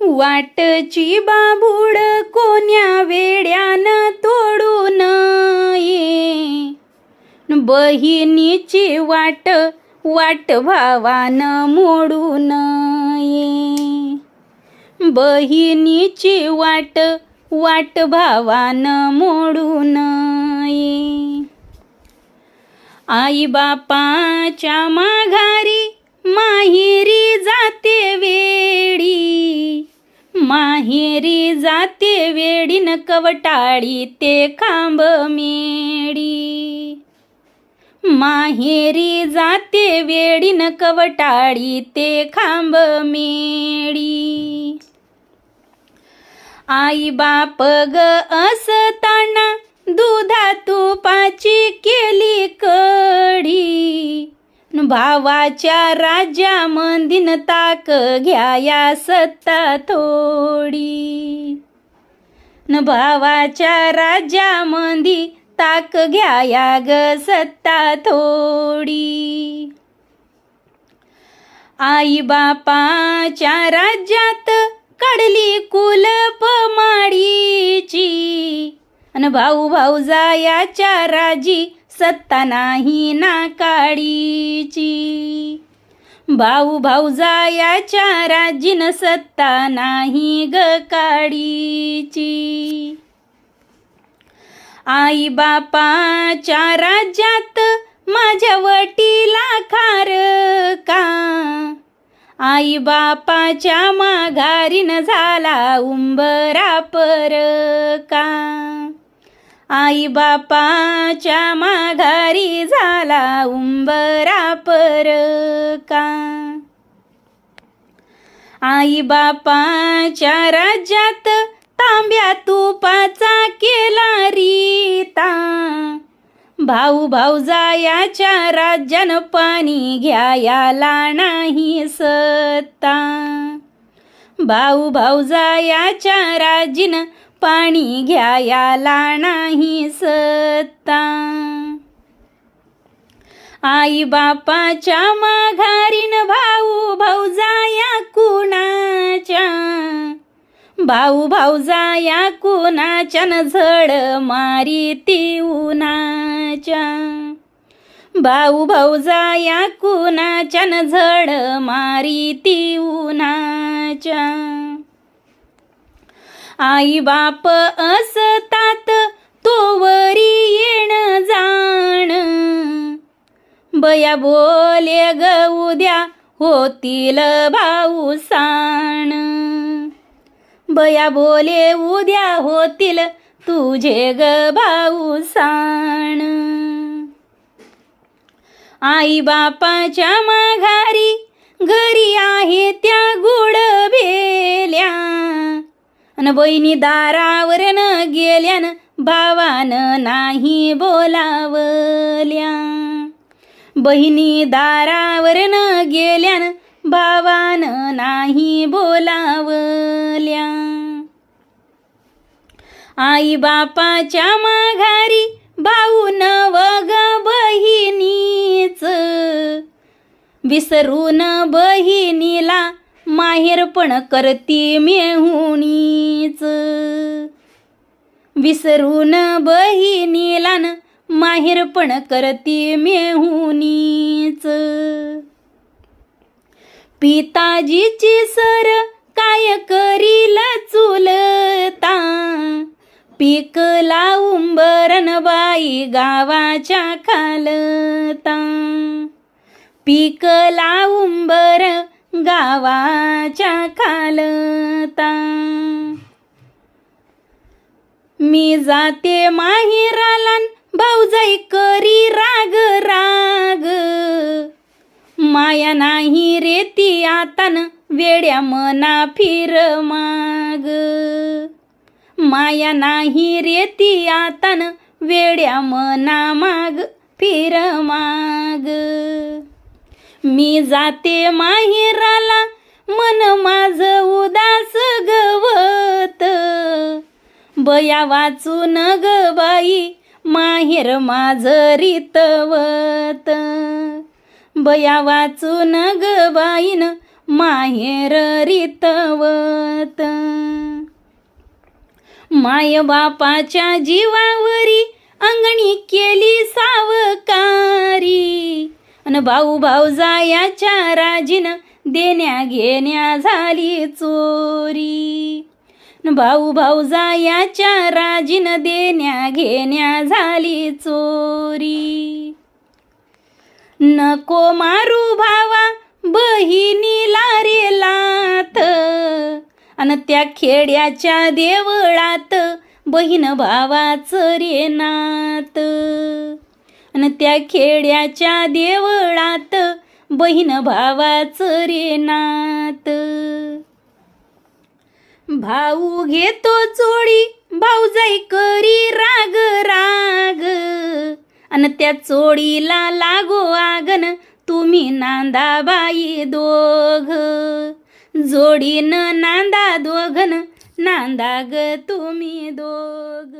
वाटची बाबुड कोण्या वेड्यानं तोडून ये? बहिणीची वाट वाट भावान मोडून ये. बहिणीची वाट वाट भावान मोडून ये. आई बापाच्या माघारी माहेरी जाते वेडी. माहेरी जाते वेडीन कवटाळी ते खांब मेडी माहेरी जाते वेडीन कवटाळी ते खांब मेडी आई बाप ग असताना दुधा तुपाची केली कळ भावाच्या राजा मंदिन ताक घ्याया सत्ता थोडी. न भावाच्या राजा मंदी ताक घ्याया ग सत्ता थोडी. आई बापाच्या राज्यात काढली कुलप माडीची. अन भाऊ भाऊजायाच्या राजी सत्ता नाही ना काडीची. भाऊ भाऊजायाच्या राजीन सत्ता नाही ग काडीची. आई बापाच्या राज्यात माझ्या वटीला खार का? आई बापाच्या माघारीन झाला उंबरा पर का? आई बापाच्या माघारी झाला उंबरा पर का आई बापाच्या राज्यात तांब्या तुपाचा केला रीता. भाऊ भाऊजायाच्या राज्यानं पाणी घ्यायाला नाही सत्ता. भाऊ भाऊजायाच्या राजीन पाणी घ्यायला नाही सत्ता. आई बापाच्या माघारीन भाऊ भाऊजाया कुणाच्या? भाऊ भाऊजाया कुणाच्या न झड मारी ती उन्हाच्या? भाऊ भाऊजाया कुणाच्या न झड मारी ती उन्हाच्या? आई बाप असतात तोवरी येण जाण. बया बोले ग उद्या होतील भाऊ साण बया बोले उद्या होतील तुझे ग भाऊ साण आई बापाच्या माघारी घरी आहे त्या अन बहिणी दारावर न गेल्यान भावान नाही बोलावल्या. बहिणी दारावर न गेल्यान भावान नाही बोलावल्या. आई बापाच्या माघारी भाऊ नवग बहिणीच. विसरून बहिणीला माहेरपण करते मेहुणीच विसरून बहिणीला न माहेरपण करते मेहुणीच पिताजीची सर काय करील चुलता? पीक लावून बाई गावाच्या खालता. पीक लावून गावाच्या खालता. मी जाते माहिरालान भाऊजाई करी राग राग. माया नाही रे ती आतान वेड्या मना फिर माग. माया नाही रे ती आतान वेड्या मना माग फिर माग. मी जाते माहेराला मन माझ उदास गवत. बया वाचून ग बाई माहेर माझ रितवत. बया वाचून ग बाईन माहेर रितवत. माय बापाच्या जीवावरी अंगणी केली सावका. अन भाऊ भाऊजायाच्या राजीन देण्या घेण्या झाली चोरी. भाऊ भाऊ भाऊजायाच्या राजीन देण्या घेण्या झाली चोरी. नको मारू भावा बहिणीला रे लात. अन त्या खेड्याच्या देवळात बहीण भावाचं रे नात. आणि त्या खेड्याच्या देवळात बहीण भावाचं रे नात. भाऊ घेतो चोळी भाऊजाई करी राग राग. आणि त्या चोळीला लागो आगन तुम्ही नांदा बाई दोघ. जोडीनं नांदा दोघन नांदा ग तुम्ही दोघ.